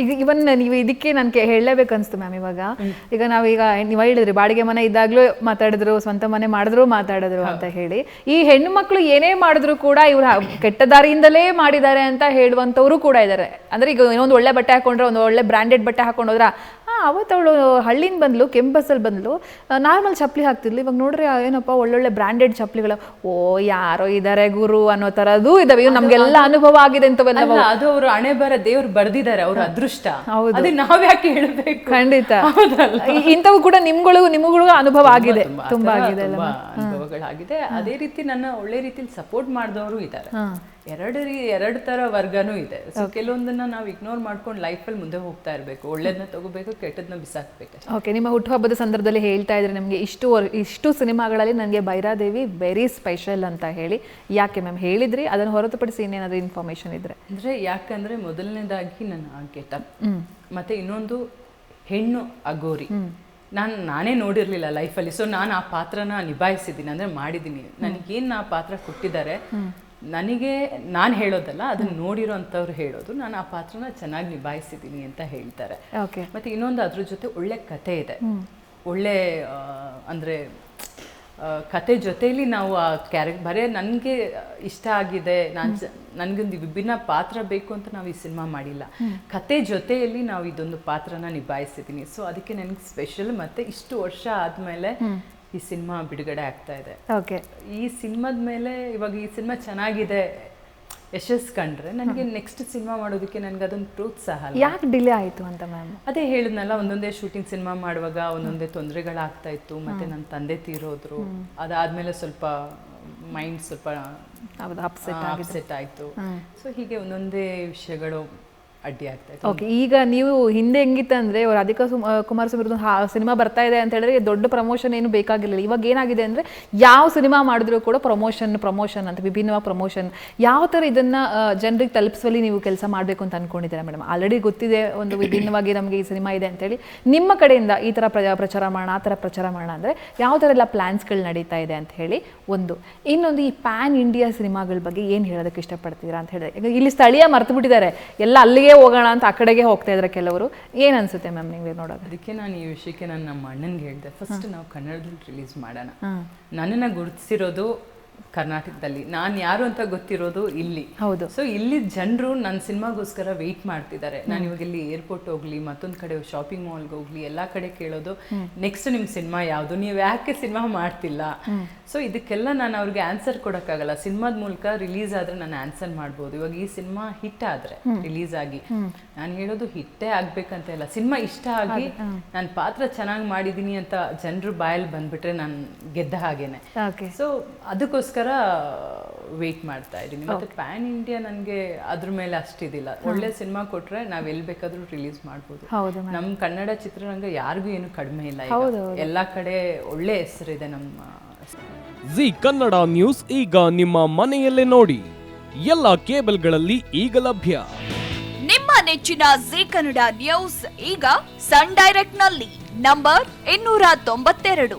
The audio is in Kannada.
ಈಗ ಇವನ್ ನೀವು ಇದಕ್ಕೆ ನಾನು ಹೇಳಲೇಬೇಕು ಅನ್ಸ್ತು ಮ್ಯಾಮ್ ಇವಾಗ. ಈಗ ನಾವೀಗ ನೀವು ಹೇಳಿದ್ರಿ ಬಾಡಿಗೆ ಮನೆ ಇದ್ದಾಗ್ಲೂ ಮಾತಾಡಿದ್ರು ಸ್ವಂತ ಮನೆ ಮಾಡಿದ್ರು ಮಾತಾಡಿದ್ರು ಅಂತ ಹೇಳಿ. ಈ ಹೆಣ್ಣು ಮಕ್ಕಳು ಏನೇ ಮಾಡಿದ್ರು ಕೂಡ ಇವ್ರು ಕೆಟ್ಟ ದಾರಿಯಿಂದಲೇ ಮಾಡಿದ್ದಾರೆ ಅಂತ ಹೇಳುವಂಥವ್ರು ಕೂಡ ಇದ್ದಾರೆ ಅಂದ್ರೆ ಈಗ ಇನ್ನೊಂದು ಒಳ್ಳೆ ಬಟ್ಟೆ ಹಾಕೊಂಡ್ರೆ ಒಂದು ಒಳ್ಳೆ ಬ್ರಾಂಡೆಡ್ ಬಟ್ಟೆ ಹಾಕೊಂಡೋದ್ರ ಅವತ್ತು ಅವಳು ಹಳ್ಳಿನ ಬಂದ್ಲು ಕೆಂಪು ಬಸ್ಸಲ್ಲಿ ಬಂದ್ಲು ನಾರ್ಮಲ್ ಚಪ್ಪಲಿ ಹಾಕ್ತಿದ್ಲು. ಇವಾಗ ನೋಡ್ರಿ ಏನಪ್ಪ ಒಳ್ಳೊಳ್ಳೆ ಬ್ರಾಂಡೆಡ್ ಚಪ್ಪಲಿಗಳು. ಓ ಯಾರೋ ಇದಾರೆ ಗುರು ಅನ್ನೋ ಥರದ್ದು ಇದಾವೆ. ಇವ್ ನಮ್ಗೆಲ್ಲ ಅನುಭವ ಆಗಿದೆ ಅಂತವೆಲ್ಲ ಅದು ಅವರು ಹಣೆ ಬರ ದೇವ್ರು ಬರ್ದಿದ್ದಾರೆ ಅವ್ರ ಅದೃಷ್ಟ. ಹೌದು. ಅದೇ ನಾವ್ ಯಾಕೆ ಹೇಳ್ಬೇಕು? ಖಂಡಿತ. ಇಂಥವು ಕೂಡ ನಿಮ್ಗಳು ನಿಮಗೂ ಅನುಭವ ಆಗಿದೆ. ತುಂಬಾ. ಆಗಿದೆ ಅಲ್ಲ ಅನುಭವಗಳಾಗಿದೆ ಅದೇ ರೀತಿ ನನ್ನ ಒಳ್ಳೆ ರೀತಿಲಿ ಸಪೋರ್ಟ್ ಮಾಡಿದವರು ಇದ್ದಾರೆ. ಎರಡು ರೀ ಎರಡು ತರ ವರ್ಗನೂ ಇದೆ. ಸೊ ಕೆಲವೊಂದನ್ನ ನಾವು ಇಗ್ನೋರ್ ಮಾಡ್ಕೊಂಡು ಲೈಫಲ್ಲಿ ಮುಂದೆ ಹೋಗ್ತಾ ಇರಬೇಕು. ಒಳ್ಳೇದನ್ನ ತಗೋಬೇಕು ಕೆಟ್ಟದನ್ನ ಬಿಸಾಕ್ಬೇಕು. ಓಕೆ ನಿಮ್ಮ ಹುಟ್ಟುಹಬ್ಬದ ಸಂದರ್ಭದಲ್ಲಿ ಹೇಳ್ತಾ ಇದ್ರೆ ನಮಗೆ ಇಷ್ಟು ಇಷ್ಟು ಸಿನಿಮಾಗಳಲ್ಲಿ ನನಗೆ ಬೈರಾದೇವಿ ವೆರಿ ಸ್ಪೆಷಲ್ ಅಂತ ಹೇಳಿ. ಯಾಕೆ ಮ್ಯಾಮ್ ಹೇಳಿದ್ರಿ? ಅದನ್ನು ಹೊರತುಪಡಿಸಿ ಇನ್ನೇನಾದ್ರೂ ಇನ್ಫಾರ್ಮೇಷನ್ ಇದ್ರೆ. ಅಂದ್ರೆ ಯಾಕಂದ್ರೆ ಮೊದಲನೇದಾಗಿ ನನ್ನ ಗೆಟಪ್ ಮತ್ತೆ ಇನ್ನೊಂದು ಹೆಣ್ಣು ಅಗೋರಿ. ನಾನು ನಾನೇ ನೋಡಿರಲಿಲ್ಲ ಲೈಫಲ್ಲಿ. ಸೊ ನಾನು ಆ ಪಾತ್ರನ ನಿಭಾಯಿಸಿದ್ದೀನಿ ಅಂದ್ರೆ ಮಾಡಿದ್ದೀನಿ. ನನಗೇನು ಆ ಪಾತ್ರ ಕೊಟ್ಟಿದ್ದಾರೆ ನನಗೆ ನಾನು ಹೇಳೋದಲ್ಲ ಅದನ್ನ ನೋಡಿರೋ ಅಂಥವ್ರು ಹೇಳೋದು ನಾನು ಆ ಪಾತ್ರನ ಚೆನ್ನಾಗಿ ನಿಭಾಯಿಸಿದ್ದೀನಿ ಅಂತ ಹೇಳ್ತಾರೆ. ಮತ್ತು ಇನ್ನೊಂದು ಅದ್ರ ಜೊತೆ ಒಳ್ಳೆ ಕತೆ ಇದೆ. ಒಳ್ಳೆ ಅಂದರೆ ಕತೆ ಜೊತೆಯಲ್ಲಿ ನಾವು ಆ ಕ್ಯಾರೆಕ್ಟ್ ಬರೇ ನನಗೆ ಇಷ್ಟ ಆಗಿದೆ ನಾನು ನನಗೊಂದು ವಿಭಿನ್ನ ಪಾತ್ರ ಬೇಕು ಅಂತ ನಾವು ಈ ಸಿನಿಮಾ ಮಾಡಿಲ್ಲ. ಕತೆ ಜೊತೆಯಲ್ಲಿ ನಾವು ಇದೊಂದು ಪಾತ್ರನ ನಿಭಾಯಿಸಿದ್ದೀನಿ ಸೊ ಅದಕ್ಕೆ ನನಗೆ ಸ್ಪೆಷಲ್ ಮತ್ತೆ ಇಷ್ಟು ವರ್ಷ ಆದಮೇಲೆ ಈ ಸಿನಿಮಾ ಬಿಡುಗಡೆ ಆಗ್ತಾ ಇದೆ. ಓಕೆ. ಈ ಸಿನಿಮಾದ ಮೇಲೆ ಇವಾಗ ಈ ಸಿನಿಮಾ ಚೆನ್ನಾಗಿದೆ ಯಶಸ್ ಕಂಡ್ರೆ ನನಗೆ ನೆಕ್ಸ್ಟ್ ಸಿನಿಮಾ ಮಾಡೋದಕ್ಕೆ ನನಗೆ ಅದೊಂದು ಪ್ರೋತ್ಸಾಹ. ಯಾಕೆ ಡಿಲೇ ಆಯಿತು ಅಂತ ಮ್ಯಾಮ್ ಅದೇ ಹೇಳಿದ್ನಲ್ಲ ಒಂದೊಂದೇ ಶೂಟಿಂಗ್ ಸಿನಿಮಾ ಮಾಡುವಾಗ ಒಂದೊಂದೇ ತೊಂದರೆಗಳಾಗ್ತಾ ಇತ್ತು ಮತ್ತೆ ನನ್ನ ತಂದೆ ತೀರೋದ್ರು. ಅದಾದ್ಮೇಲೆ ಸ್ವಲ್ಪ ಮೈಂಡ್ ಸ್ವಲ್ಪ ಅಪ್ಸೆಟ್ ಆಯ್ತು. ಸೊ ಹೀಗೆ ಒಂದೊಂದೇ ವಿಷಯಗಳು ಅಡ್ಡಿ ಆಗ್ತಾ ಓಕೆ ಈಗ ನೀವು ಹಿಂದೆ ಹೆಂಗಿತ್ತಂದ್ರೆ ರಾಧಿಕಾ ಸುಮ್- ಆ, ಕುಮಾರಸ್ವಾಮಿ ಸಿನಿಮಾ ಬರ್ತಾ ಇದೆ ಅಂತ ಹೇಳಿದ್ರೆ ದೊಡ್ಡ ಪ್ರಮೋಷನ್ ಏನು ಬೇಕಾಗಿರಲಿಲ್ಲ. ಇವಾಗ ಏನಾಗಿದೆ ಅಂದ್ರೆ ಯಾವ ಸಿನಿಮಾ ಮಾಡಿದ್ರು ಕೂಡ ಪ್ರಮೋಷನ್ ಪ್ರಮೋಷನ್ ಅಂತ ವಿಭಿನ್ನವಾದ ಪ್ರಮೋಷನ್ ಯಾವ ಥರ ಇದನ್ನ ಜನರಿಗೆ ತಲುಪಿಸುವಲ್ಲಿ ನೀವು ಕೆಲಸ ಮಾಡಬೇಕು ಅಂತ ಅನ್ಕೊಂಡಿದ್ದೀರಾ ಮೇಡಮ್? ಆಲ್ರೆಡಿ ಗೊತ್ತಿದೆ ಒಂದು ವಿಭಿನ್ನವಾಗಿ ನಮಗೆ ಈ ಸಿನಿಮಾ ಇದೆ ಅಂತೇಳಿ. ನಿಮ್ಮ ಕಡೆಯಿಂದ ಈ ಪ್ರ ಪ್ರಚಾರ ಮಾಡೋಣ ಆ ಥರ ಪ್ರಚಾರ ಮಾಡೋಣ ಅಂದರೆ ಯಾವ ಥರ ಎಲ್ಲ ಪ್ಲ್ಯಾನ್ಸ್ಗಳು ನಡೀತಾ ಇದೆ ಅಂತ ಹೇಳಿ ಒಂದು. ಇನ್ನೊಂದು ಈ ಪ್ಯಾನ್ ಇಂಡಿಯಾ ಸಿನಿಮಾಗಳ ಬಗ್ಗೆ ಏನು ಹೇಳೋದಕ್ಕೆ ಇಷ್ಟಪಡ್ತೀರಾ ಅಂತ ಹೇಳಿದ್ರೆ ಇಲ್ಲಿ ಸ್ಥಳೀಯ ಮರ್ತು ಬಿಟ್ಟಿದ್ದಾರೆ. ಎಲ್ಲ ಅಲ್ಲಿಗೆ ಹೋಗೋಣ ಅಂತ ಆ ಕಡೆಗೆ ಹೋಗ್ತಾ ಇದ್ರೆ ಕೆಲವರು. ಏನು ಅನ್ಸುತ್ತೆ ಮ್ಯಾಮ್ ನೀವು ನೋಡೋದು? ಅದಕ್ಕೆ ನಾನು ಈ ವಿಷಯಕ್ಕೆ ನಾನು ನಮ್ಮ ಅಣ್ಣನಿಗೆ ಹೇಳಿದೆ. ಫಸ್ಟ್ ನಾವು ಕನ್ನಡದಲ್ಲಿ ರಿಲೀಸ್ ಮಾಡೋಣ. ನನ್ನನ್ನು ಗುರುತಿಸಿರೋದು ಕರ್ನಾಟಕದಲ್ಲಿ. ನಾನು ಯಾರು ಅಂತ ಗೊತ್ತಿರೋದು ಇಲ್ಲಿ. ಹೌದು. ಸೊ ಇಲ್ಲಿ ಜನರು ನನ್ನ ಸಿನಿಮಾಗೋಸ್ಕರ ವೆಯ್ಟ್ ಮಾಡ್ತಿದ್ದಾರೆ. ನಾನು ಇವಾಗ ಇಲ್ಲಿ ಏರ್ಪೋರ್ಟ್ ಹೋಗ್ಲಿ ಮತ್ತೊಂದು ಕಡೆ ಶಾಪಿಂಗ್ ಮಾಲ್ಗೆ ಹೋಗ್ಲಿ ಎಲ್ಲಾ ಕಡೆ ಕೇಳೋದು ನೆಕ್ಸ್ಟ್ ನಿಮ್ ಸಿನಿಮಾ ಯಾವುದು? ನೀವು ಯಾಕೆ ಸಿನಿಮಾ ಮಾಡ್ತಿಲ್ಲ? ಸೊ ಇದಕ್ಕೆಲ್ಲ ನಾನು ಅವ್ರಿಗೆ ಆನ್ಸರ್ ಕೊಡೋಕ್ಕಾಗಲ್ಲ. ಸಿನಿಮಾದ ಮೂಲಕ ರಿಲೀಸ್ ಆದ್ರೆ ನಾನು ಆನ್ಸರ್ ಮಾಡ್ಬೋದು. ಇವಾಗ ಈ ಸಿನಿಮಾ ಹಿಟ್ ಆದ್ರೆ ರಿಲೀಸ್ ಆಗಿ. ನಾನು ಹೇಳೋದು ಹಿಟ್ಟೇ ಆಗ್ಬೇಕಂತ ಇಲ್ಲ. ಸಿನಿಮಾ ಇಷ್ಟ ಆಗಿ ನಾನು ಪಾತ್ರ ಚೆನ್ನಾಗಿ ಮಾಡಿದ್ದೀನಿ ಅಂತ ಜನರು ಬಾಯಲ್ಲಿ ಬಂದ್ಬಿಟ್ರೆ ನಾನು ಗೆದ್ದ ಹಾಗೇನೆ. ಸೊ ಅದಕ್ಕೋಸ್ಕರ ವೇಟ್ ಮಾಡ್ತಾ ಇದ್ದೀನಿ. ಮತ್ತೆ ಪ್ಯಾನ್ ಇಂಡಿಯಾ ನನಗೆ ಅದ್ರ ಮೇಲೆ ಅಷ್ಟಿದಿಲ್ಲ. ಒಳ್ಳೆ ಸಿನಿಮಾ ಕೊಟ್ರೆ ನಾವ್ ಎಲ್ಲಿ ಬೇಕಾದ್ರೂ ರಿಲೀಸ್ ಮಾಡ್ಬೋದು. ಹೌದು ನಮ್ ಕನ್ನಡ ಚಿತ್ರರಂಗ ಯಾರಿಗೂ ಏನು ಕಡಿಮೆ ಇಲ್ಲ. ಎಲ್ಲಾ ಕಡೆ ಒಳ್ಳೆ ಹೆಸರಿದೆ ನಮ್ಮ ಜಿ ಕನ್ನಡ ನ್ಯೂಸ್ ಈಗ ನಿಮ್ಮ ಮನೆಯಲ್ಲೇ ನೋಡಿ. ಎಲ್ಲ ಕೇಬಲ್ಗಳಲ್ಲಿ ಈಗ ಲಭ್ಯ. ನಿಮ್ಮ ನೆಚ್ಚಿನ ಜಿ ಕನ್ನಡ ನ್ಯೂಸ್ ಈಗ ಸನ್ ಡೈರೆಕ್ಟ್ನಲ್ಲಿ ನಂಬರ್ ಇನ್ನೂರ ತೊಂಬತ್ತೆರಡು.